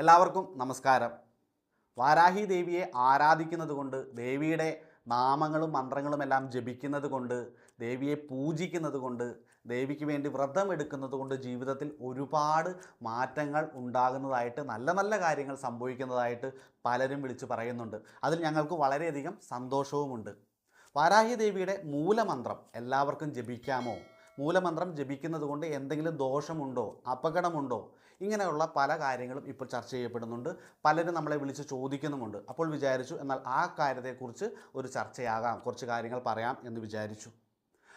എല്ലാവർക്കും നമസ്കാരം. വാരാഹി ദേവിയെ ആരാധിക്കുന്നത് കൊണ്ട് ദേവിയുടെ നാമങ്ങളും മന്ത്രങ്ങളും എല്ലാം ജപിക്കുന്നത് കൊണ്ട് ദേവിയെ പൂജിക്കുന്നത് കൊണ്ട് ദേവിക്ക് വേണ്ടി വ്രതം എടുക്കുന്നത് കൊണ്ട് ജീവിതത്തിൽ ഒരുപാട് മാറ്റങ്ങൾ ഉണ്ടാകുന്നതായിട്ട് നല്ല നല്ല കാര്യങ്ങൾ സംഭവിക്കുന്നതായിട്ട് പലരും വിളിച്ച് പറയുന്നുണ്ട്. അതിൽ ഞങ്ങൾക്ക് വളരെയധികം സന്തോഷവുമുണ്ട്. വാരാഹി ദേവിയുടെ മൂലമന്ത്രം എല്ലാവർക്കും ജപിക്കാമോ? മൂലമന്ത്രം ജപിക്കുന്നത് കൊണ്ട് എന്തെങ്കിലും ദോഷമുണ്ടോ അപകടമുണ്ടോ? ഇങ്ങനെയുള്ള പല കാര്യങ്ങളും ഇപ്പോൾ ചർച്ച ചെയ്യപ്പെടുന്നുണ്ട്. പലരും നമ്മളെ വിളിച്ച് ചോദിക്കുന്നുമുണ്ട്. അപ്പോൾ വിചാരിച്ചു എന്നാൽ ആ കാര്യത്തെക്കുറിച്ച് ഒരു ചർച്ചയാകാം കുറച്ച് കാര്യങ്ങൾ പറയാം എന്ന് വിചാരിച്ചു.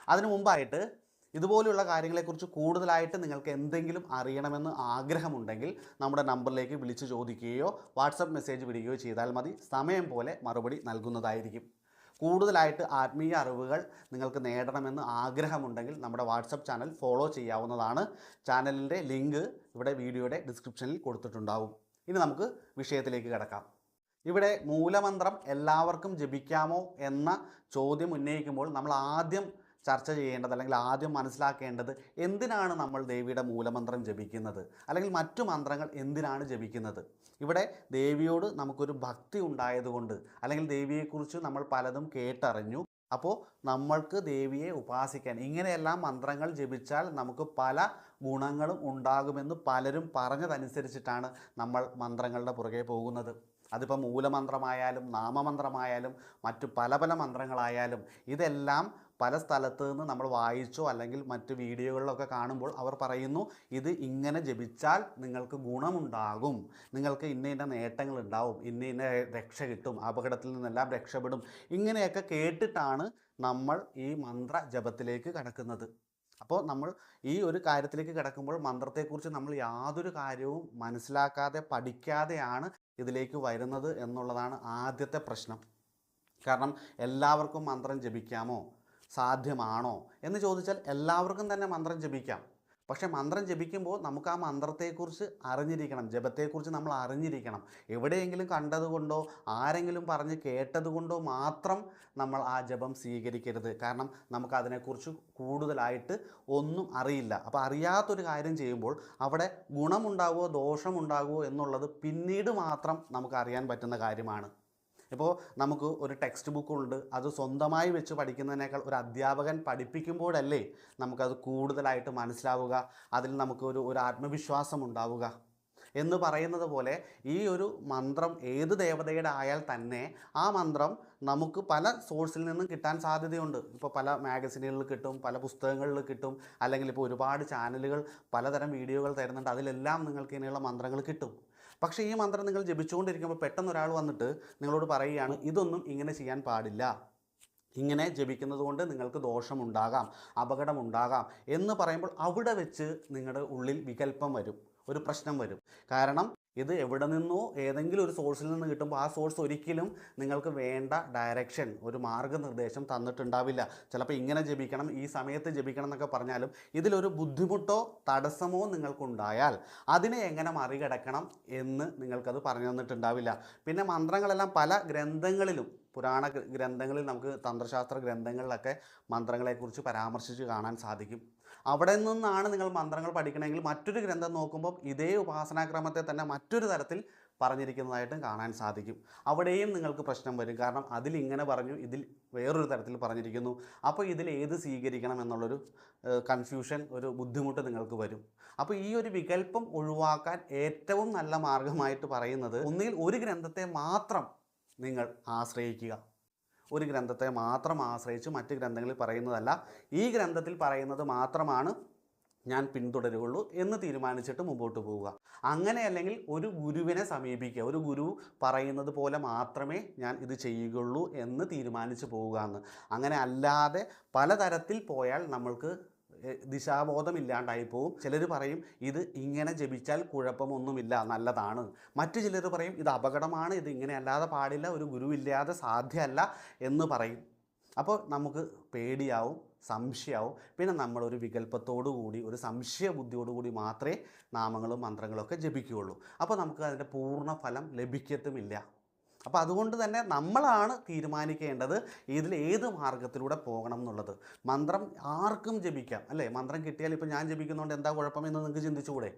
അതിനു മുമ്പായിട്ട് ഇതുപോലെയുള്ള കാര്യങ്ങളെക്കുറിച്ച് കൂടുതലായിട്ട് നിങ്ങൾക്ക് എന്തെങ്കിലും അറിയണമെന്ന് ആഗ്രഹമുണ്ടെങ്കിൽ നമ്മുടെ നമ്പറിലേക്ക് വിളിച്ച് ചോദിക്കുകയോ വാട്സപ്പ് മെസ്സേജ് വിടുകയോ ചെയ്താൽ മതി. സമയം പോലെ മറുപടി നൽകുന്നതായിരിക്കും. കൂടുതലായിട്ട് ആത്മീയ അറിവുകൾ നിങ്ങൾക്ക് നേടണമെന്ന് ആഗ്രഹമുണ്ടെങ്കിൽ നമ്മുടെ വാട്സപ്പ് ചാനൽ ഫോളോ ചെയ്യാവുന്നതാണ്. ചാനലിന്റെ ലിങ്ക് ഇവിടെ വീഡിയോയുടെ ഡിസ്ക്രിപ്ഷനിൽ കൊടുത്തിട്ടുണ്ടാവും. ഇനി നമുക്ക് വിഷയത്തിലേക്ക് കിടക്കാം. ഇവിടെ മൂലമന്ത്രം എല്ലാവർക്കും ജപിക്കാമോ എന്ന ചോദ്യം ഉന്നയിക്കുമ്പോൾ നമ്മൾ ആദ്യം ചർച്ച ചെയ്യേണ്ടത് അല്ലെങ്കിൽ ആദ്യം മനസ്സിലാക്കേണ്ടത് എന്തിനാണ് നമ്മൾ ദേവിയുടെ മൂലമന്ത്രം ജപിക്കുന്നത്? അല്ലെങ്കിൽ മറ്റു മന്ത്രങ്ങൾ എന്തിനാണ് ജപിക്കുന്നത്? ഇവിടെ ദേവിയോട് നമുക്കൊരു ഭക്തി ഉണ്ടായതുകൊണ്ട് അല്ലെങ്കിൽ ദേവിയെക്കുറിച്ച് നമ്മൾ പലതും കേട്ടറിഞ്ഞു. അപ്പോൾ നമ്മൾക്ക് ദേവിയെ ഉപാസിക്കാൻ ഇങ്ങനെയെല്ലാം മന്ത്രങ്ങൾ ജപിച്ചാൽ നമുക്ക് പല ഗുണങ്ങളും ഉണ്ടാകുമെന്ന് പലരും പറഞ്ഞതനുസരിച്ചിട്ടാണ് നമ്മൾ മന്ത്രങ്ങളുടെ പുറകെ പോകുന്നത്. അതിപ്പോൾ മൂലമന്ത്രമായാലും നാമമന്ത്രമായാലും മറ്റു പല പല മന്ത്രങ്ങളായാലും ഇതെല്ലാം പല സ്ഥലത്ത് നിന്ന് നമ്മൾ വായിച്ചോ അല്ലെങ്കിൽ മറ്റ് വീഡിയോകളിലൊക്കെ കാണുമ്പോൾ അവർ പറയുന്നു ഇത് ഇങ്ങനെ ജപിച്ചാൽ നിങ്ങൾക്ക് ഗുണമുണ്ടാകും. നിങ്ങൾക്ക് ഇന്ന ഇന്ന നേട്ടങ്ങൾ ഉണ്ടാവും. ഇന്ന ഇന്ന രക്ഷ കിട്ടും. അപകടത്തിൽ നിന്നെല്ലാം രക്ഷപ്പെടും. ഇങ്ങനെയൊക്കെ കേട്ടിട്ടാണ് നമ്മൾ ഈ മന്ത്ര ജപത്തിലേക്ക് കടക്കുന്നത്. അപ്പോൾ നമ്മൾ ഈ ഒരു കാര്യത്തിലേക്ക് കിടക്കുമ്പോൾ മന്ത്രത്തെക്കുറിച്ച് നമ്മൾ യാതൊരു കാര്യവും മനസ്സിലാക്കാതെ പഠിക്കാതെയാണ് ഇതിലേക്ക് വരുന്നത് എന്നുള്ളതാണ് ആദ്യത്തെ പ്രശ്നം. കാരണം എല്ലാവർക്കും മന്ത്രം ജപിക്കാമോ? സാധ്യമാണോ എന്ന് ചോദിച്ചാൽ എല്ലാവർക്കും തന്നെ മന്ത്രം ജപിക്കാം. പക്ഷെ മന്ത്രം ജപിക്കുമ്പോൾ നമുക്ക് ആ മന്ത്രത്തെക്കുറിച്ച് അറിഞ്ഞിരിക്കണം. ജപത്തെക്കുറിച്ച് നമ്മൾ അറിഞ്ഞിരിക്കണം. എവിടെയെങ്കിലും കണ്ടതുകൊണ്ടോ ആരെങ്കിലും പറഞ്ഞ് കേട്ടതുകൊണ്ടോ മാത്രം നമ്മൾ ആ ജപം സ്വീകരിക്കരുത്. കാരണം നമുക്ക് അതിനെക്കുറിച്ച് കൂടുതലായിട്ട് ഒന്നും അറിയില്ല. അപ്പോൾ അറിയാത്തൊരു കാര്യം ചെയ്യുമ്പോൾ അവിടെ ഗുണമുണ്ടാകുമോ ദോഷമുണ്ടാകുമോ എന്നുള്ളത് പിന്നീട് മാത്രം നമുക്ക് അറിയാൻ പറ്റുന്ന കാര്യമാണ്. ഇപ്പോൾ നമുക്ക് ഒരു ടെക്സ്റ്റ് ബുക്കുണ്ട് അത് സ്വന്തമായി വെച്ച് പഠിക്കുന്നതിനേക്കാൾ ഒരു അധ്യാപകൻ പഠിപ്പിക്കുമ്പോഴല്ലേ നമുക്കത് കൂടുതലായിട്ട് മനസ്സിലാവുക. അതിൽ നമുക്ക് ഒരു ഒരു ആത്മവിശ്വാസം ഉണ്ടാവുക. എന്ന് പറയുന്നത് പോലെ ഈ ഒരു മന്ത്രം ഏത് ദേവതയുടെ ആയാൽ തന്നെ ആ മന്ത്രം നമുക്ക് പല സോഴ്സിൽ നിന്നും കിട്ടാൻ സാധ്യതയുണ്ട്. ഇപ്പോൾ പല മാഗസിനുകളിൽ കിട്ടും പല പുസ്തകങ്ങളിൽ കിട്ടും അല്ലെങ്കിൽ ഇപ്പോൾ ഒരുപാട് ചാനലുകൾ പലതരം വീഡിയോകൾ തരുന്നുണ്ട്. അതിലെല്ലാം നിങ്ങൾക്ക് ഇങ്ങനെയുള്ള മന്ത്രങ്ങൾ കിട്ടും. പക്ഷേ ഈ മന്ത്രം നിങ്ങൾ ജപിച്ചുകൊണ്ടിരിക്കുമ്പോൾ പെട്ടെന്ന് ഒരാൾ വന്നിട്ട് നിങ്ങളോട് പറയുകയാണ് ഇതൊന്നും ഇങ്ങനെ ചെയ്യാൻ പാടില്ല. ഇങ്ങനെ ജപിക്കുന്നത് കൊണ്ട് നിങ്ങൾക്ക് ദോഷമുണ്ടാകാം അപകടമുണ്ടാകാം. എന്ന് പറയുമ്പോൾ അവിടെ വെച്ച് നിങ്ങളുടെ ഉള്ളിൽ വികല്പം വരും ഒരു പ്രശ്നം വരും. കാരണം ഇത് എവിടെ നിന്നോ ഏതെങ്കിലും ഒരു സോഴ്സിൽ നിന്ന് കിട്ടുമ്പോൾ ആ സോഴ്സ് ഒരിക്കലും നിങ്ങൾക്ക് വേണ്ട ഡയറക്ഷൻ ഒരു മാർഗനിർദ്ദേശം തന്നിട്ടുണ്ടാവില്ല. ചിലപ്പോൾ ഇങ്ങനെ ജപിക്കണം ഈ സമയത്ത് ജപിക്കണം എന്നൊക്കെ പറഞ്ഞാലും ഇതിലൊരു ബുദ്ധിമുട്ടോ തടസ്സമോ നിങ്ങൾക്കുണ്ടായാൽ അതിനെ എങ്ങനെ മറികടക്കണം എന്ന് നിങ്ങൾക്കത് പറഞ്ഞു തന്നിട്ടുണ്ടാവില്ല. പിന്നെ മന്ത്രങ്ങളെല്ലാം പല ഗ്രന്ഥങ്ങളിലും പുരാണ ഗ്രന്ഥങ്ങളിൽ നമുക്ക് തന്ത്രശാസ്ത്ര ഗ്രന്ഥങ്ങളിലൊക്കെ മന്ത്രങ്ങളെക്കുറിച്ച് പരാമർശിച്ച് കാണാൻ സാധിക്കും. അവിടെ നിന്നാണ് നിങ്ങൾ മന്ത്രങ്ങൾ പഠിക്കണമെങ്കിൽ മറ്റൊരു ഗ്രന്ഥം നോക്കുമ്പോൾ ഇതേ ഉപാസനാക്രമത്തെ തന്നെ മറ്റൊരു തരത്തിൽ പറഞ്ഞിരിക്കുന്നതായിട്ടും കാണാൻ സാധിക്കും. അവിടെയും നിങ്ങൾക്ക് പ്രശ്നം വരും. കാരണം അതിൽ ഇങ്ങനെ പറഞ്ഞു ഇതിൽ വേറൊരു തരത്തിൽ പറഞ്ഞിരിക്കുന്നു. അപ്പോൾ ഇതിൽ ഏത് സ്വീകരിക്കണം എന്നുള്ളൊരു കൺഫ്യൂഷൻ ഒരു ബുദ്ധിമുട്ട് നിങ്ങൾക്ക് വരും. അപ്പോൾ ഈ ഒരു വികല്പം ഒഴിവാക്കാൻ ഏറ്റവും നല്ല മാർഗമായിട്ട് പറയുന്നത് ഒന്നിൽ ഒരു ഗ്രന്ഥത്തെ മാത്രം നിങ്ങൾ ആശ്രയിക്കുക. ഒരു ഗ്രന്ഥത്തെ മാത്രം ആശ്രയിച്ച് മറ്റ് ഗ്രന്ഥങ്ങളിൽ പറയുന്നതല്ല. ഈ ഗ്രന്ഥത്തിൽ പറയുന്നത് മാത്രമാണ് ഞാൻ പിന്തുടരുകയുള്ളൂ എന്ന് തീരുമാനിച്ചിട്ട് മുമ്പോട്ട് പോവുക. അങ്ങനെ അല്ലെങ്കിൽ ഒരു ഗുരുവിനെ സമീപിക്കുക. ഒരു ഗുരു പറയുന്നത് പോലെ മാത്രമേ ഞാൻ ഇത് ചെയ്യുകയുള്ളൂ എന്ന് തീരുമാനിച്ച് പോവുക എന്ന് അങ്ങനെ അല്ലാതെ പലതരത്തിൽ പോയാൽ നമ്മൾക്ക് ദിശാബോധമില്ലാണ്ടായി പോവും. ചിലർ പറയും ഇത് ഇങ്ങനെ ജപിച്ചാൽ കുഴപ്പമൊന്നുമില്ല നല്ലതാണ്. മറ്റു ചിലർ പറയും ഇത് അപകടമാണ് ഇത് ഇങ്ങനെ അല്ലാതെ പാടില്ല ഒരു ഗുരുവില്ലാതെ സാധ്യമല്ല എന്ന് പറയും. അപ്പോൾ നമുക്ക് പേടിയാവും സംശയമാവും പിന്നെ നമ്മളൊരു വികല്പത്തോടു കൂടി ഒരു സംശയ ബുദ്ധിയോടു കൂടി മാത്രമേ നാമങ്ങളും മന്ത്രങ്ങളൊക്കെ ജപിക്കുകയുള്ളൂ. അപ്പോൾ നമുക്ക് അതിന്റെ പൂർണ ഫലം ലഭിക്കത്തുമില്ല. അപ്പോൾ അതുകൊണ്ട് തന്നെ നമ്മളാണ് തീരുമാനിക്കേണ്ടത് ഇതിൽ ഏത് മാർഗത്തിലൂടെ പോകണം എന്നുള്ളത്. മന്ത്രം ആർക്കും ജപിക്കാം അല്ലേ? മന്ത്രം കിട്ടിയാൽ ഇപ്പോൾ ഞാൻ ജപിക്കുന്നതുകൊണ്ട് എന്താ കുഴപ്പമെന്ന് നിങ്ങൾക്ക് ചിന്തിച്ചുകൂടെ?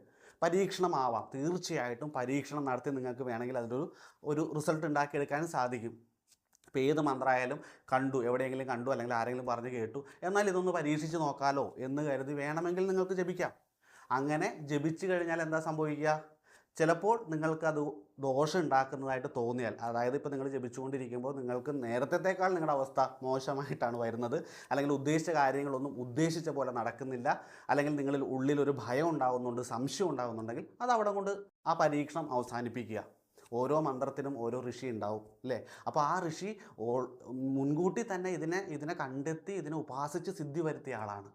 പരീക്ഷണമാവാം. തീർച്ചയായിട്ടും പരീക്ഷണം നടത്തി നിങ്ങൾക്ക് വേണമെങ്കിൽ അതിലൊരു ഒരു റിസൾട്ട് ഉണ്ടാക്കിയെടുക്കാനും സാധിക്കും. ഇപ്പോൾ ഏത് മന്ത്രമായാലും കണ്ടു എവിടെയെങ്കിലും കണ്ടു അല്ലെങ്കിൽ ആരെങ്കിലും പറഞ്ഞ് കേട്ടു എന്നാൽ ഇതൊന്ന് പരീക്ഷിച്ച് നോക്കാലോ എന്ന് കരുതി വേണമെങ്കിൽ നിങ്ങൾക്ക് ജപിക്കാം. അങ്ങനെ ജപിച്ചു കഴിഞ്ഞാൽ എന്താ സംഭവിക്കുക? ചിലപ്പോൾ നിങ്ങൾക്കത് ദോഷം ഉണ്ടാക്കുന്നതായിട്ട് തോന്നിയാൽ അതായത് ഇപ്പോൾ നിങ്ങൾ ജപിച്ചുകൊണ്ടിരിക്കുമ്പോൾ നിങ്ങൾക്ക് നേരത്തേക്കാൾ നിങ്ങളുടെ അവസ്ഥ മോശമായിട്ടാണ് വരുന്നത്. അല്ലെങ്കിൽ ഉദ്ദേശിച്ച കാര്യങ്ങളൊന്നും ഉദ്ദേശിച്ച പോലെ നടക്കുന്നില്ല. അല്ലെങ്കിൽ നിങ്ങളിൽ ഉള്ളിൽ ഒരു ഭയം ഉണ്ടാകുന്നുണ്ട് സംശയം ഉണ്ടാകുന്നുണ്ടെങ്കിൽ അത് അവിടെ കൊണ്ട് ആ പരീക്ഷണം അവസാനിപ്പിക്കുക. ഓരോ മന്ത്രത്തിനും ഓരോ ഋഷി ഉണ്ടാവും അല്ലേ? അപ്പോൾ ആ ഋഷി മുൻകൂട്ടി തന്നെ ഇതിനെ ഇതിനെ കണ്ടെത്തി ഇതിനെ ഉപാസിച്ച് സിദ്ധി വരുത്തിയ ആളാണ്.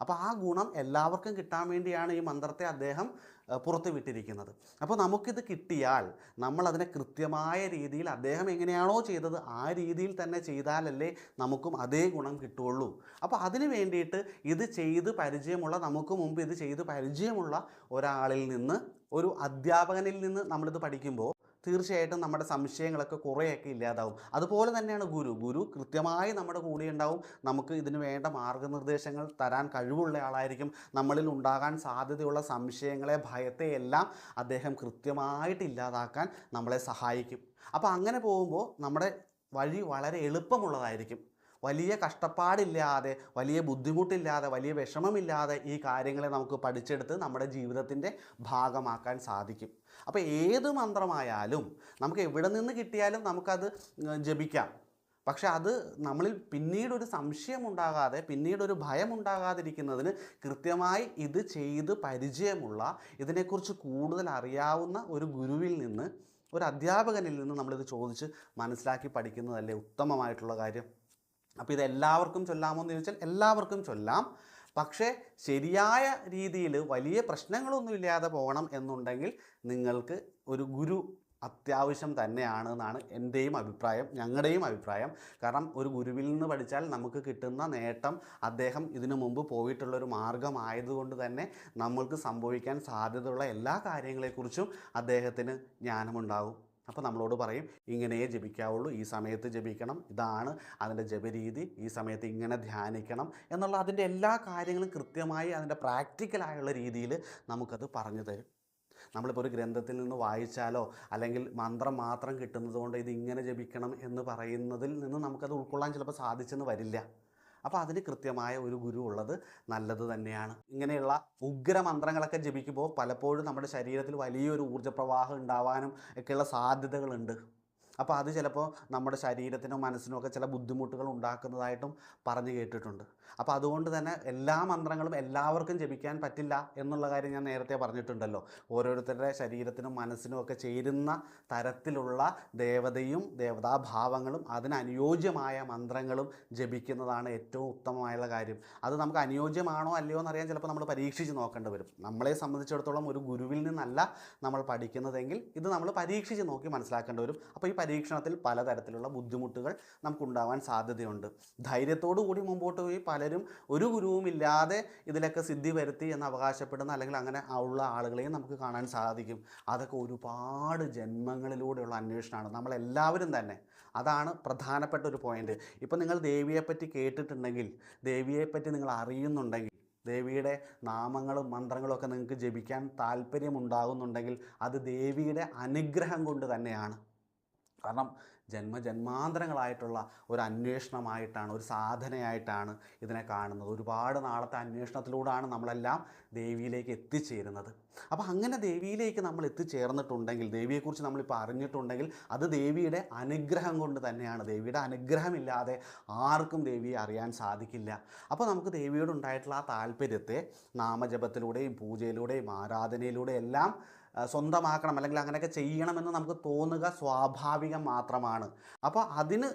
അപ്പോൾ ആ ഗുണം എല്ലാവർക്കും കിട്ടാൻ വേണ്ടിയാണ് ഈ മന്ത്രത്തെ അദ്ദേഹം പുറത്ത് വിട്ടിരിക്കുന്നത് അപ്പോൾ നമുക്കിത് കിട്ടിയാൽ നമ്മൾ അതിനെ കൃത്യമായ രീതിയിൽ അദ്ദേഹം എങ്ങനെയാണോ ചെയ്തത് ആ രീതിയിൽ തന്നെ ചെയ്താലല്ലേ നമുക്കും അതേ ഗുണം കിട്ടുള്ളൂ അപ്പോൾ അതിന് വേണ്ടിയിട്ട് ഇത് ചെയ്ത് പരിചയമുള്ള നമുക്ക് മുമ്പ് ഇത് ചെയ്ത് പരിചയമുള്ള ഒരാളിൽ നിന്ന് ഒരു അധ്യാപകനിൽ നിന്ന് നമ്മളിത് പഠിക്കുമ്പോൾ തീർച്ചയായിട്ടും നമ്മുടെ സംശയങ്ങളൊക്കെ കുറേയൊക്കെ ഇല്ലാതാവും. അതുപോലെ തന്നെയാണ് ഗുരു. ഗുരു കൃത്യമായി നമ്മുടെ കൂടെ ഉണ്ടാവും നമുക്ക് ഇതിന് വേണ്ട മാർഗനിർദ്ദേശങ്ങൾ തരാൻ കഴിവുള്ള ആളായിരിക്കും. നമ്മളിൽ ഉണ്ടാകാൻ സാധ്യതയുള്ള സംശയങ്ങളെ ഭയത്തെ എല്ലാം അദ്ദേഹം കൃത്യമായിട്ട് ഇല്ലാതാക്കാൻ നമ്മളെ സഹായിക്കും. അപ്പോൾ അങ്ങനെ പോകുമ്പോൾ നമ്മുടെ വഴി വളരെ എളുപ്പമുള്ളതായിരിക്കും. വലിയ കഷ്ടപ്പാടില്ലാതെ വലിയ ബുദ്ധിമുട്ടില്ലാതെ വലിയ വിഷമമില്ലാതെ ഈ കാര്യങ്ങളെ നമുക്ക് പഠിച്ചെടുത്ത് നമ്മുടെ ജീവിതത്തിന്റെ ഭാഗമാക്കാൻ സാധിക്കും. അപ്പോൾ ഏത് മന്ത്രമായാലും നമുക്ക് എവിടെ നിന്ന് കിട്ടിയാലും നമുക്കത് ജപിക്കാം. പക്ഷെ അത് നമ്മളിൽ പിന്നീട് ഒരു സംശയം ഉണ്ടാകാതെ പിന്നീട് ഒരു ഭയം ഉണ്ടാകാതിരിക്കുന്നതിന് കൃത്യമായി ഇത് ചെയ്ത് പരിചയമുള്ള ഇതിനെക്കുറിച്ച് കൂടുതൽ അറിയാവുന്ന ഒരു ഗുരുവിൽ നിന്ന് ഒരു അധ്യാപകനിൽ നിന്ന് നമ്മളിത് ചോദിച്ച് മനസ്സിലാക്കി പഠിക്കുന്നതല്ലേ ഉത്തമമായിട്ടുള്ള കാര്യം? അപ്പോൾ ഇത് എല്ലാവർക്കും ചൊല്ലാമോ എന്ന് ചോദിച്ചാൽ എല്ലാവർക്കും ചൊല്ലാം. പക്ഷേ ശരിയായ രീതിയിൽ വലിയ പ്രശ്നങ്ങളൊന്നും ഇല്ലാതെ പോകണം എന്നുണ്ടെങ്കിൽ നിങ്ങൾക്ക് ഒരു ഗുരു അത്യാവശ്യം തന്നെയാണ് എന്നാണ് എന്റെയും അഭിപ്രായം ഞങ്ങളുടെയും അഭിപ്രായം. കാരണം ഒരു ഗുരുവിൽ നിന്ന് പഠിച്ചാൽ നമുക്ക് കിട്ടുന്ന നേട്ടം അദ്ദേഹം ഇതിനു മുമ്പ് പോയിട്ടുള്ളൊരു മാർഗമായതുകൊണ്ട് തന്നെ നമ്മൾക്ക് സംഭവിക്കാൻ സാധ്യതയുള്ള എല്ലാ കാര്യങ്ങളെക്കുറിച്ചും അദ്ദേഹത്തിന് ജ്ഞാനമുണ്ടാകും അപ്പോൾ നമ്മളോട് പറയും ഇങ്ങനെയേ ജപിക്കാവുള്ളൂ ഈ സമയത്ത് ജപിക്കണം ഇതാണ് അതിന്റെ ജപരീതി ഈ സമയത്ത് ഇങ്ങനെ ധ്യാനിക്കണം എന്നുള്ള അതിന്റെ എല്ലാ കാര്യങ്ങളും കൃത്യമായി അതിന്റെ പ്രാക്ടിക്കലായുള്ള രീതിയിൽ നമുക്കത് പറഞ്ഞു തരും. നമ്മളിപ്പോൾ ഒരു ഗ്രന്ഥത്തിൽ നിന്ന് വായിച്ചാലോ അല്ലെങ്കിൽ മന്ത്രം മാത്രം കിട്ടുന്നതുകൊണ്ട് ഇത് ഇങ്ങനെ ജപിക്കണം എന്ന് പറയുന്നതിൽ നിന്ന് നമുക്കത് ഉൾക്കൊള്ളാൻ ചിലപ്പോൾ സാധിച്ചെന്ന് വരില്ല. അപ്പോൾ അതിന് കൃത്യമായ ഒരു ഗുരു ഉള്ളത് നല്ലത് തന്നെയാണ്. ഇങ്ങനെയുള്ള ഉഗ്രമന്ത്രങ്ങളൊക്കെ ജപിക്കുമ്പോൾ പലപ്പോഴും നമ്മുടെ ശരീരത്തിൽ വലിയൊരു ഊർജപ്രവാഹം ഉണ്ടാവാനും ഒക്കെയുള്ള സാധ്യതകളുണ്ട്. അപ്പോൾ അത് ചിലപ്പോൾ നമ്മുടെ ശരീരത്തിനും മനസ്സിനും ഒക്കെ ചില ബുദ്ധിമുട്ടുകൾ ഉണ്ടാക്കുന്നതായിട്ടും പറഞ്ഞു കേട്ടിട്ടുണ്ട്. അപ്പോൾ അതുകൊണ്ട് തന്നെ എല്ലാ മന്ത്രങ്ങളും എല്ലാവർക്കും ജപിക്കാൻ പറ്റില്ല എന്നുള്ള കാര്യം ഞാൻ നേരത്തെ പറഞ്ഞിട്ടുണ്ടല്ലോ. ഓരോരുത്തരുടെ ശരീരത്തിനും മനസ്സിനും ഒക്കെ ചേരുന്ന തരത്തിലുള്ള ദേവതയും ദേവതാഭാവങ്ങളും അതിനനുയോജ്യമായ മന്ത്രങ്ങളും ജപിക്കുന്നതാണ് ഏറ്റവും ഉത്തമമായുള്ള കാര്യം. അത് നമുക്ക് അനുയോജ്യമാണോ അല്ലയോ എന്നറിയാൻ ചിലപ്പോൾ നമ്മൾ പരീക്ഷിച്ച് നോക്കേണ്ടി വരും. നമ്മളെ സംബന്ധിച്ചിടത്തോളം ഒരു ഗുരുവിൽ നിന്നല്ല നമ്മൾ പഠിക്കുന്നതെങ്കിൽ ഇത് നമ്മൾ പരീക്ഷിച്ച് നോക്കി മനസ്സിലാക്കേണ്ടി വരും. അപ്പോൾ ഈ പരീക്ഷണത്തിൽ പലതരത്തിലുള്ള ബുദ്ധിമുട്ടുകൾ നമുക്കുണ്ടാവാൻ സാധ്യതയുണ്ട്. ധൈര്യത്തോടു കൂടി മുമ്പോട്ട് പോയി പലരും ഒരു ഗുരുവും ഇല്ലാതെ ഇതിലൊക്കെ സിദ്ധി വരുത്തി എന്ന് അവകാശപ്പെടുന്ന അല്ലെങ്കിൽ അങ്ങനെ ഉള്ള ആളുകളെയും നമുക്ക് കാണാൻ സാധിക്കും. അതൊക്കെ ഒരുപാട് ജന്മങ്ങളിലൂടെയുള്ള അന്വേഷണമാണ്. നമ്മളെല്ലാവരും തന്നെ. അതാണ് പ്രധാനപ്പെട്ട ഒരു പോയിന്റ് ഇപ്പം നിങ്ങൾ ദേവിയെപ്പറ്റി കേട്ടിട്ടുണ്ടെങ്കിൽ ദേവിയെപ്പറ്റി നിങ്ങൾ അറിയുന്നുണ്ടെങ്കിൽ ദേവിയുടെ നാമങ്ങളും മന്ത്രങ്ങളും ഒക്കെ നിങ്ങൾക്ക് ജപിക്കാൻ താല്പര്യമുണ്ടാകുന്നുണ്ടെങ്കിൽ അത് ദേവിയുടെ അനുഗ്രഹം കൊണ്ട് തന്നെയാണ്. കാരണം ജന്മജന്മാന്തരങ്ങളായിട്ടുള്ള ഒരു അന്വേഷണമായിട്ടാണ് ഒരു സാധനയായിട്ടാണ് ഇതിനെ കാണുന്നത്. ഒരുപാട് നാളത്തെ അന്വേഷണത്തിലൂടെയാണ് നമ്മളെല്ലാം ദേവിയിലേക്ക് എത്തിച്ചേരുന്നത്. അപ്പോൾ അങ്ങനെ ദേവിയിലേക്ക് നമ്മൾ എത്തിച്ചേർന്നിട്ടുണ്ടെങ്കിൽ ദേവിയെക്കുറിച്ച് നമ്മളിപ്പോൾ അറിഞ്ഞിട്ടുണ്ടെങ്കിൽ അത് ദേവിയുടെ അനുഗ്രഹം കൊണ്ട് തന്നെയാണ്. ദേവിയുടെ അനുഗ്രഹമില്ലാതെ ആർക്കും ദേവിയെ അറിയാൻ സാധിക്കില്ല. അപ്പോൾ നമുക്ക് ദേവിയോട് ഉണ്ടായിട്ടുള്ള ആ താല്പര്യത്തെ നാമജപത്തിലൂടെയും പൂജയിലൂടെയും ആരാധനയിലൂടെയും എല്ലാം സ്വന്തമാക്കണം അല്ലെങ്കിൽ അങ്ങനെയൊക്കെ ചെയ്യണമെന്ന് നമുക്ക് തോന്നുക സ്വാഭാവികം മാത്രമാണ്. അപ്പോൾ അതിന്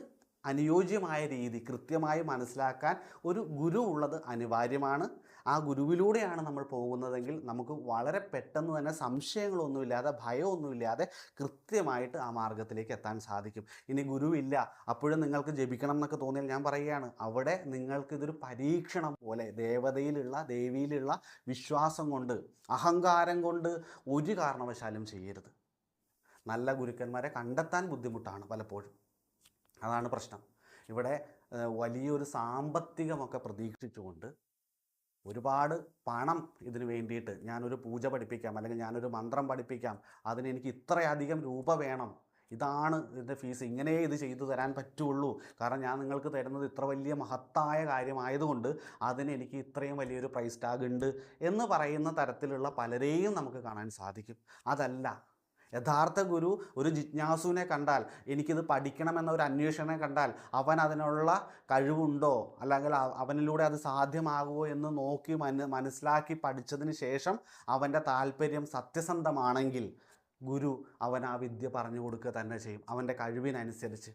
അനുയോജ്യമായ രീതി കൃത്യമായി മനസ്സിലാക്കാൻ ഒരു ഗുരു ഉള്ളത് അനിവാര്യമാണ്. ആ ഗുരുവിലൂടെയാണ് നമ്മൾ പോകുന്നതെങ്കിൽ നമുക്ക് വളരെ പെട്ടെന്ന് തന്നെ സംശയങ്ങളൊന്നുമില്ലാതെ ഭയമൊന്നുമില്ലാതെ കൃത്യമായിട്ട് ആ മാർഗത്തിലേക്ക് എത്താൻ സാധിക്കും. ഇനി ഗുരുവില്ല അപ്പോഴും നിങ്ങൾക്ക് ജപിക്കണം എന്നൊക്കെ തോന്നിയാൽ ഞാൻ പറയുകയാണ്. അവിടെ നിങ്ങൾക്ക് ഇതൊരു പരീക്ഷണം പോലെ ദേവതയിലുള്ള ദേവിയിലുള്ള വിശ്വാസം കൊണ്ട് അഹങ്കാരം കൊണ്ട് ഒരു കാരണവശാലും ചെയ്യരുത്. നല്ല ഗുരുക്കന്മാരെ കണ്ടെത്താൻ ബുദ്ധിമുട്ടാണ് പലപ്പോഴും. അതാണ് പ്രശ്നം. ഇവിടെ വലിയൊരു സാമ്പത്തികമൊക്കെ പ്രതീക്ഷിച്ചുകൊണ്ട് ഒരുപാട് പണം ഇതിന് വേണ്ടിയിട്ട് ഞാനൊരു പൂജ പഠിപ്പിക്കാം അല്ലെങ്കിൽ ഞാനൊരു മന്ത്രം പഠിപ്പിക്കാം അതിന് എനിക്ക് ഇത്രയധികം രൂപ വേണം. ഇതാണ് ഇതിന്റെ ഫീസ്. ഇങ്ങനെ ഇത് ചെയ്തു തരാൻ പറ്റുള്ളൂ. കാരണം ഞാൻ നിങ്ങൾക്ക് തരുന്നത് ഇത്ര വലിയ മഹത്തായ കാര്യമായതുകൊണ്ട് അതിന് എനിക്ക് ഇത്രയും വലിയൊരു പ്രൈസ് ടാഗ് ഉണ്ട് എന്ന് പറയുന്ന തരത്തിലുള്ള പലരെയും നമുക്ക് കാണാൻ സാധിക്കും. അതല്ല യഥാർത്ഥ ഗുരു ഒരു ജിജ്ഞാസുവിനെ കണ്ടാൽ എനിക്കിത് പഠിക്കണമെന്ന ഒരു അന്വേഷണം കണ്ടാൽ അവൻ അതിനുള്ള കഴിവുണ്ടോ? അല്ലെങ്കിൽ അവനിലൂടെ അത് സാധ്യമാകുമോ എന്ന് നോക്കി മന മനസ്സിലാക്കി പഠിച്ചതിന് ശേഷം അവന്റെ താല്പര്യം സത്യസന്ധമാണെങ്കിൽ ഗുരു അവൻ ആ വിദ്യ പറഞ്ഞു കൊടുക്കുക തന്നെ ചെയ്യും അവന്റെ കഴിവിനനുസരിച്ച്.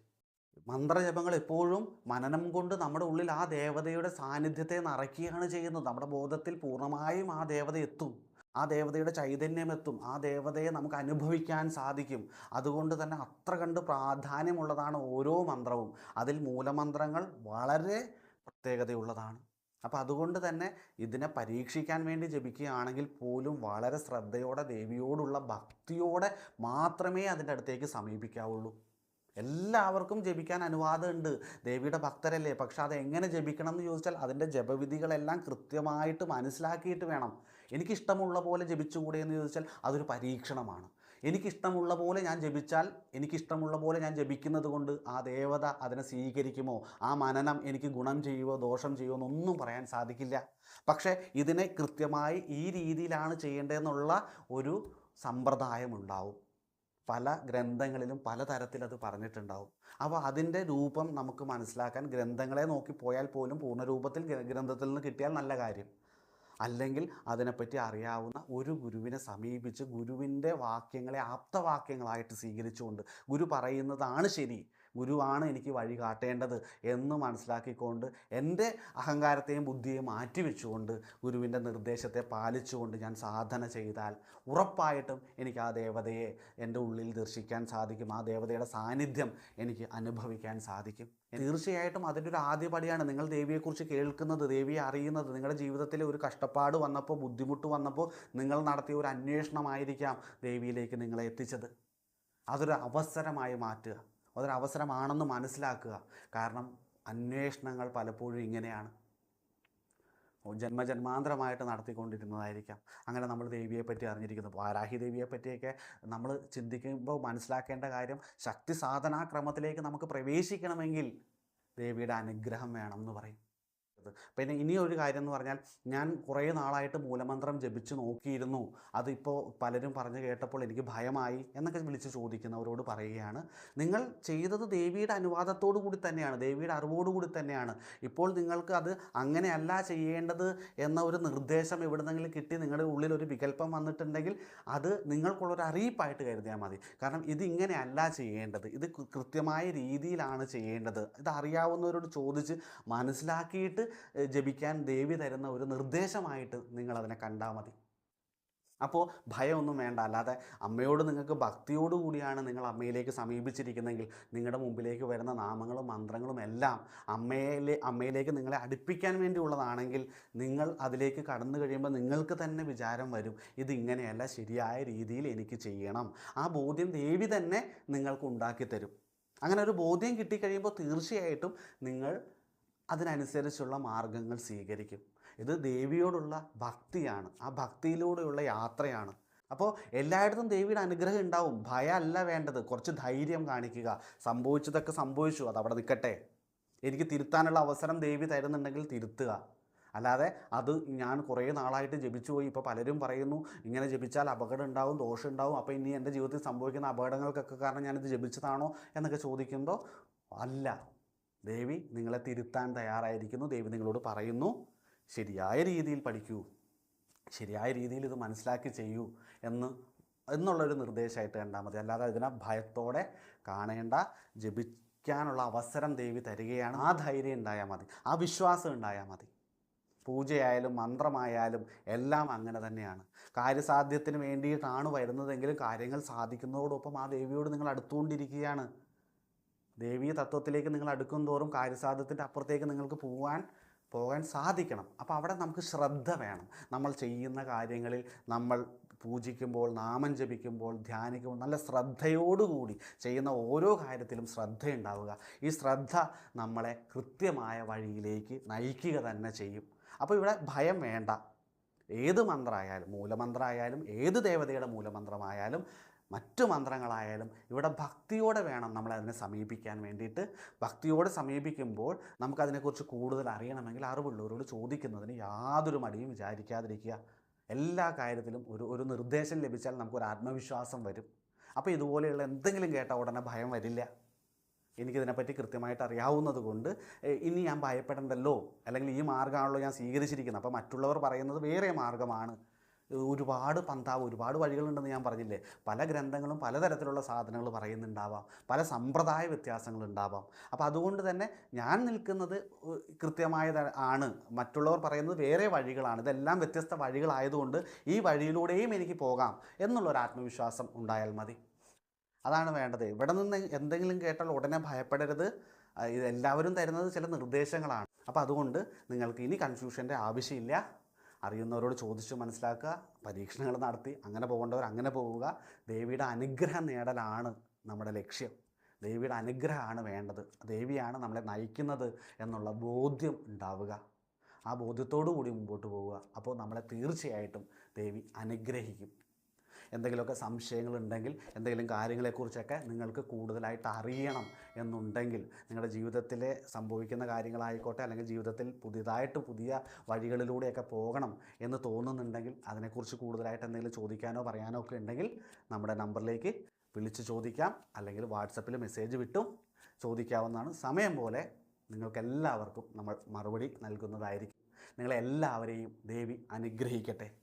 മന്ത്രജപങ്ങൾ എപ്പോഴും മനനം കൊണ്ട് നമ്മുടെ ഉള്ളിൽ ആ ദേവതയുടെ സാന്നിധ്യത്തെ നിറയ്ക്കുകയാണ് ചെയ്യുന്നത്. നമ്മുടെ ബോധത്തിൽ പൂർണമായും ആ ദേവത എത്തും. ആ ദേവതയുടെ ചൈതന്യം എത്തും ആ ദേവതയെ നമുക്ക് അനുഭവിക്കാൻ സാധിക്കും. അതുകൊണ്ട് തന്നെ അത്ര കണ്ട് പ്രാധാന്യമുള്ളതാണ് ഓരോ മന്ത്രവും. അതിൽ മൂലമന്ത്രങ്ങൾ വളരെ പ്രത്യേകതയുള്ളതാണ്. അപ്പോൾ അതുകൊണ്ട് തന്നെ ഇതിനെ പരീക്ഷിക്കാൻ വേണ്ടി ജപിക്കുകയാണെങ്കിൽ പോലും വളരെ ശ്രദ്ധയോടെ ദേവിയോടുള്ള ഭക്തിയോടെ മാത്രമേ അതിന്റെ അടുത്തേക്ക് സമീപിക്കാവുള്ളൂ. എല്ലാവർക്കും ജപിക്കാൻ അനുവാദമുണ്ട്. ദേവിയുടെ ഭക്തരല്ലേ? പക്ഷെ അത് എങ്ങനെ ജപിക്കണം എന്ന് ചോദിച്ചാൽ അതിന്റെ ജപവിധികളെല്ലാം കൃത്യമായിട്ട് മനസ്സിലാക്കിയിട്ട് വേണം. എനിക്കിഷ്ടമുള്ള പോലെ ജപിച്ചുകൂടെ എന്ന് ചോദിച്ചാൽ അതൊരു പരീക്ഷണമാണ്. എനിക്കിഷ്ടമുള്ള പോലെ ഞാൻ ജപിച്ചാൽ എനിക്കിഷ്ടമുള്ള പോലെ ഞാൻ ജപിക്കുന്നത് കൊണ്ട് ആ ദേവത അതിനെ സ്വീകരിക്കുമോ? ആ മനനം എനിക്ക് ഗുണം ചെയ്യുമോ ദോഷം ചെയ്യുമോ എന്നൊന്നും പറയാൻ സാധിക്കില്ല. പക്ഷേ ഇതിനെ കൃത്യമായി ഈ രീതിയിലാണ് ചെയ്യേണ്ടതെന്നുള്ള ഒരു സമ്പ്രദായമുണ്ടാവും. പല ഗ്രന്ഥങ്ങളിലും പലതരത്തിൽ അത് പറഞ്ഞിട്ടുണ്ടാവും. അപ്പോൾ അതിന്റെ രൂപം നമുക്ക് മനസ്സിലാക്കാൻ ഗ്രന്ഥങ്ങളെ നോക്കി പോയാൽ പോലും പൂർണരൂപത്തിൽ ഗ്ര- ഗ്രന്ഥത്തിൽ നിന്ന് കിട്ടിയാൽ നല്ല കാര്യം. അല്ലെങ്കിൽ അതിനെപ്പറ്റി അറിയാവുന്ന ഒരു ഗുരുവിനെ സമീപിച്ച് ഗുരുവിന്റെ വാക്യങ്ങളെ ആപ്തവാക്യങ്ങളായിട്ട് സ്വീകരിച്ചുകൊണ്ട് ഗുരു പറയുന്നതാണ് ശരി. ഗുരുവാണ് എനിക്ക് വഴി കാട്ടേണ്ടത് എന്ന് മനസ്സിലാക്കിക്കൊണ്ട് എന്റെ അഹങ്കാരത്തെയും ബുദ്ധിയെയും മാറ്റിവെച്ചുകൊണ്ട് ഗുരുവിന്റെ നിർദ്ദേശത്തെ പാലിച്ചുകൊണ്ട് ഞാൻ സാധന ചെയ്താൽ ഉറപ്പായിട്ടും എനിക്ക് ആ ദേവതയെ എന്റെ ഉള്ളിൽ ദർശിക്കാൻ സാധിക്കും. ആ ദേവതയുടെ സാന്നിധ്യം എനിക്ക് അനുഭവിക്കാൻ സാധിക്കും. തീർച്ചയായിട്ടും അതിന്റെ ഒരു ആദ്യപടിയാണ് നിങ്ങൾ ദേവിയെക്കുറിച്ച് കേൾക്കുന്നത് ദേവിയെ അറിയുന്നത്. നിങ്ങളുടെ ജീവിതത്തിൽ ഒരു കഷ്ടപ്പാട് വന്നപ്പോൾ ബുദ്ധിമുട്ട് വന്നപ്പോൾ നിങ്ങൾ നടത്തിയ ഒരു അന്വേഷണമായിരിക്കാം ദേവിയിലേക്ക് നിങ്ങളെ എത്തിച്ചത്. അതൊരു അവസരമായി മാറ്റുക. അതൊരു അവസരമാണെന്ന് മനസ്സിലാക്കുക. കാരണം അന്വേഷണങ്ങൾ പലപ്പോഴും ഇങ്ങനെയാണ്. ജന്മജന്മാന്തരമായിട്ട് നടത്തിക്കൊണ്ടിരുന്നതായിരിക്കാം. അങ്ങനെ നമ്മൾ ദേവിയെപ്പറ്റി അറിഞ്ഞിരിക്കുന്നു. വാരാഹി ദേവിയെപ്പറ്റിയൊക്കെ നമ്മൾ ചിന്തിക്കുമ്പോൾ മനസ്സിലാക്കേണ്ട കാര്യം ശക്തി സാധനാക്രമത്തിലേക്ക് നമുക്ക് പ്രവേശിക്കണമെങ്കിൽ ദേവിയുടെ അനുഗ്രഹം വേണം എന്ന് പറയും. പിന്നെ ഇനി ഒരു കാര്യം എന്ന് പറഞ്ഞാൽ ഞാൻ കുറേ നാളായിട്ട് മൂലമന്ത്രം ജപിച്ച് നോക്കിയിരുന്നു. അതിപ്പോൾ പലരും പറഞ്ഞു കേട്ടപ്പോൾ എനിക്ക് ഭയമായി എന്നൊക്കെ വിളിച്ച് ചോദിക്കുന്നവരോട് പറയുകയാണ്. നിങ്ങൾ ചെയ്തത് ദേവിയുടെ അനുവാദത്തോടു കൂടി തന്നെയാണ് ദേവിയുടെ അറിവോടു കൂടി തന്നെയാണ്. ഇപ്പോൾ നിങ്ങൾക്ക് അത് അങ്ങനെയല്ല ചെയ്യേണ്ടത് എന്ന ഒരു നിർദ്ദേശം എവിടുന്നെങ്കിലും കിട്ടി നിങ്ങളുടെ ഉള്ളിൽ ഒരു വികല്പം വന്നിട്ടുണ്ടെങ്കിൽ അത് നിങ്ങൾക്കുള്ളൊരു അറിയിപ്പായിട്ട് കരുതിയാൽ മതി. കാരണം ഇത് ഇങ്ങനെയല്ല ചെയ്യേണ്ടത്. ഇത് കൃത്യമായ രീതിയിലാണ് ചെയ്യേണ്ടത്. ഇത് അറിയാവുന്നവരോട് ചോദിച്ച് മനസ്സിലാക്കിയിട്ട് ജപിക്കാൻ ദേവി തരുന്ന ഒരു നിർദ്ദേശമായിട്ട് നിങ്ങളതിനെ കണ്ടാൽ മതി. അപ്പോൾ ഭയമൊന്നും വേണ്ട. അല്ലാതെ അമ്മയോട് നിങ്ങൾക്ക് ഭക്തിയോടു കൂടിയാണ് നിങ്ങൾ അമ്മയിലേക്ക് സമീപിച്ചിരിക്കുന്നതെങ്കിൽ നിങ്ങളുടെ മുമ്പിലേക്ക് വരുന്ന നാമങ്ങളും മന്ത്രങ്ങളും എല്ലാം അമ്മയിലെ അമ്മയിലേക്ക് നിങ്ങളെ അടുപ്പിക്കാൻ വേണ്ടിയുള്ളതാണെങ്കിൽ നിങ്ങൾ അതിലേക്ക് കടന്നു കഴിയുമ്പോൾ നിങ്ങൾക്ക് തന്നെ വിചാരം വരും ഇതിങ്ങനെയല്ല ശരിയായ രീതിയിൽ എനിക്ക് ചെയ്യണം. ആ ബോധ്യം ദേവി തന്നെ നിങ്ങൾക്ക് ഉണ്ടാക്കി തരും അങ്ങനെ ഒരു ബോധ്യം കിട്ടിക്കഴിയുമ്പോൾ തീർച്ചയായിട്ടും നിങ്ങൾ അതിനനുസരിച്ചുള്ള മാർഗങ്ങൾ സ്വീകരിക്കും. ഇത് ദേവിയോടുള്ള ഭക്തിയാണ്. ആ ഭക്തിയിലൂടെയുള്ള യാത്രയാണ്. അപ്പോൾ എല്ലായിടത്തും ദേവിയുടെ അനുഗ്രഹം ഉണ്ടാവും. ഭയമല്ല വേണ്ടത്. കുറച്ച് ധൈര്യം കാണിക്കുക. സംഭവിച്ചതൊക്കെ സംഭവിച്ചു. അത് അവിടെ നിൽക്കട്ടെ. എനിക്ക് തിരുത്താനുള്ള അവസരം ദേവി തരുന്നുണ്ടെങ്കിൽ തിരുത്തുക. അല്ലാതെ അത് ഞാൻ കുറേ നാളായിട്ട് ജപിച്ചു പോയി. ഇപ്പോൾ പലരും പറയുന്നു ഇങ്ങനെ ജപിച്ചാൽ അപകടം ഉണ്ടാവും ദോഷം ഉണ്ടാവും. അപ്പോൾ ഇനി എന്റെ ജീവിതത്തിൽ സംഭവിക്കുന്ന അപകടങ്ങൾക്കൊക്കെ കാരണം ഞാനിത് ജപിച്ചതാണോ? എന്നൊക്കെ ചോദിക്കുമ്പോൾ അല്ല. ദേവി നിങ്ങളെ തിരുത്താൻ തയ്യാറായിരിക്കുന്നു. ദേവി നിങ്ങളോട് പറയുന്നു ശരിയായ രീതിയിൽ പഠിക്കൂ. ശരിയായ രീതിയിൽ ഇത് മനസ്സിലാക്കി ചെയ്യൂ എന്ന് എന്നുള്ളൊരു നിർദ്ദേശമായിട്ട് കണ്ടാൽ മതി. അല്ലാതെ ഇതിനെ ഭയത്തോടെ കാണേണ്ട ജപിക്കാനുള്ള അവസരം ദേവി തരികയാണ്. ആ ധൈര്യം ഉണ്ടായാൽ മതി. ആ വിശ്വാസം ഉണ്ടായാൽ മതി. പൂജയായാലും മന്ത്രമായാലും എല്ലാം അങ്ങനെ തന്നെയാണ്. കാര്യസാധ്യത്തിന് വേണ്ടിയിട്ടാണ് വരുന്നതെങ്കിലും കാര്യങ്ങൾ സാധിക്കുന്നതോടൊപ്പം ആ ദേവിയോട് നിങ്ങൾ അടുത്തുകൊണ്ടിരിക്കുകയാണ്. ദേവീയ തത്വത്തിലേക്ക് നിങ്ങൾ അടുക്കും തോറും കാര്യസാധ്യത്തിന്റെ അപ്പുറത്തേക്ക് നിങ്ങൾക്ക് പോകാൻ പോകാൻ സാധിക്കണം. അപ്പോൾ അവിടെ നമുക്ക് ശ്രദ്ധ വേണം. നമ്മൾ ചെയ്യുന്ന കാര്യങ്ങളിൽ നമ്മൾ പൂജിക്കുമ്പോൾ നാമം ജപിക്കുമ്പോൾ ധ്യാനിക്കുമ്പോൾ നല്ല ശ്രദ്ധയോടുകൂടി ചെയ്യുന്ന ഓരോ കാര്യത്തിലും ശ്രദ്ധയുണ്ടാവുക. ഈ ശ്രദ്ധ നമ്മളെ കൃത്യമായ വഴിയിലേക്ക് നയിക്കുക തന്നെ ചെയ്യും. അപ്പോൾ ഇവിടെ ഭയം വേണ്ട. ഏത് മന്ത്രമായാലും മൂലമന്ത്രമായാലും ഏത് ദേവതയുടെ മൂലമന്ത്രമായാലും മറ്റു മന്ത്രങ്ങളായാലും ഇവിടെ ഭക്തിയോടെ വേണം നമ്മൾ അതിനെ സമീപിക്കാൻ വേണ്ടിയിട്ട്. ഭക്തിയോടെ സമീപിക്കുമ്പോൾ നമുക്കതിനെക്കുറിച്ച് കൂടുതൽ അറിയണമെങ്കിൽ അറിവുള്ളവരോട് ചോദിക്കുന്നതിന് യാതൊരു മടിയും വിചാരിക്കാതിരിക്കുക. എല്ലാ കാര്യത്തിലും ഒരു ഒരു നിർദ്ദേശം ലഭിച്ചാൽ നമുക്കൊരു ആത്മവിശ്വാസം വരും. അപ്പോൾ ഇതുപോലെയുള്ള എന്തെങ്കിലും കേട്ട ഉടനെ ഭയം വരില്ല. എനിക്കിതിനെപ്പറ്റി കൃത്യമായിട്ട് അറിയാവുന്നത് കൊണ്ട് ഇനി ഞാൻ ഭയപ്പെടണ്ടല്ലോ? അല്ലെങ്കിൽ ഈ മാർഗമാണല്ലോ ഞാൻ സ്വീകരിച്ചിരിക്കുന്നത്. അപ്പോൾ മറ്റുള്ളവർ പറയുന്നത് വേറെ മാർഗമാണ്. ഒരുപാട് പന്താവ് ഒരുപാട് വഴികളുണ്ടെന്ന് ഞാൻ പറഞ്ഞില്ലേ? പല ഗ്രന്ഥങ്ങളും പലതരത്തിലുള്ള സാധനങ്ങൾ പറയുന്നുണ്ടാവാം. പല സമ്പ്രദായ വ്യത്യാസങ്ങളുണ്ടാവാം. അപ്പോൾ അതുകൊണ്ട് തന്നെ ഞാൻ നിൽക്കുന്നത് കൃത്യമായ ആണ്. മറ്റുള്ളവർ പറയുന്നത് വേറെ വഴികളാണ്. ഇതെല്ലാം വ്യത്യസ്ത വഴികളായതുകൊണ്ട് ഈ വഴിയിലൂടെയും എനിക്ക് പോകാം എന്നുള്ളൊരു ആത്മവിശ്വാസം ഉണ്ടായാൽ മതി. അതാണ് വേണ്ടത്. ഇവിടെ നിന്ന് എന്തെങ്കിലും കേട്ടാൽ ഉടനെ ഭയപ്പെടരുത്. ഇതെല്ലാവരും തരുന്നത് ചില നിർദ്ദേശങ്ങളാണ്. അപ്പോൾ അതുകൊണ്ട് നിങ്ങൾക്ക് ഇനി കൺഫ്യൂഷന്റെ ആവശ്യമില്ല. അറിയുന്നവരോട് ചോദിച്ചു മനസ്സിലാക്കുക പരീക്ഷണങ്ങൾ നടത്തി അങ്ങനെ പോകേണ്ടവർ അങ്ങനെ പോവുക. ദേവിയുടെ അനുഗ്രഹം നേടലാണ് നമ്മുടെ ലക്ഷ്യം. ദേവിയുടെ അനുഗ്രഹമാണ് വേണ്ടത്. ദേവിയാണ് നമ്മളെ നയിക്കുന്നത് എന്നുള്ള ബോധ്യം ഉണ്ടാവുക. ആ ബോധ്യത്തോടു കൂടി മുമ്പോട്ട് പോവുക. അപ്പോൾ നമ്മളെ തീർച്ചയായിട്ടും ദേവി അനുഗ്രഹിക്കും. എന്തെങ്കിലുമൊക്കെ സംശയങ്ങളുണ്ടെങ്കിൽ എന്തെങ്കിലും കാര്യങ്ങളെക്കുറിച്ചൊക്കെ നിങ്ങൾക്ക് കൂടുതലായിട്ട് അറിയണം എന്നുണ്ടെങ്കിൽ നിങ്ങളുടെ ജീവിതത്തിൽ സംഭവിക്കുന്ന കാര്യങ്ങളായിക്കോട്ടെ അല്ലെങ്കിൽ ജീവിതത്തിൽ പുതിയതായിട്ട് പുതിയ വഴികളിലൂടെയൊക്കെ പോകണം എന്ന് തോന്നുന്നുണ്ടെങ്കിൽ അതിനെക്കുറിച്ച് കൂടുതലായിട്ട് എന്തെങ്കിലും ചോദിക്കാനോ പറയാനോ ഒക്കെ ഉണ്ടെങ്കിൽ നമ്മുടെ നമ്പറിലേക്ക് വിളിച്ച് ചോദിക്കാം അല്ലെങ്കിൽ വാട്സപ്പിൽ മെസ്സേജ് വിട്ടും ചോദിക്കാവുന്നതാണ്. സമയം പോലെ നിങ്ങൾക്കെല്ലാവർക്കും നമ്മൾ മറുപടി നൽകുന്നതായിരിക്കും. നിങ്ങളെല്ലാവരെയും ദേവി അനുഗ്രഹിക്കട്ടെ.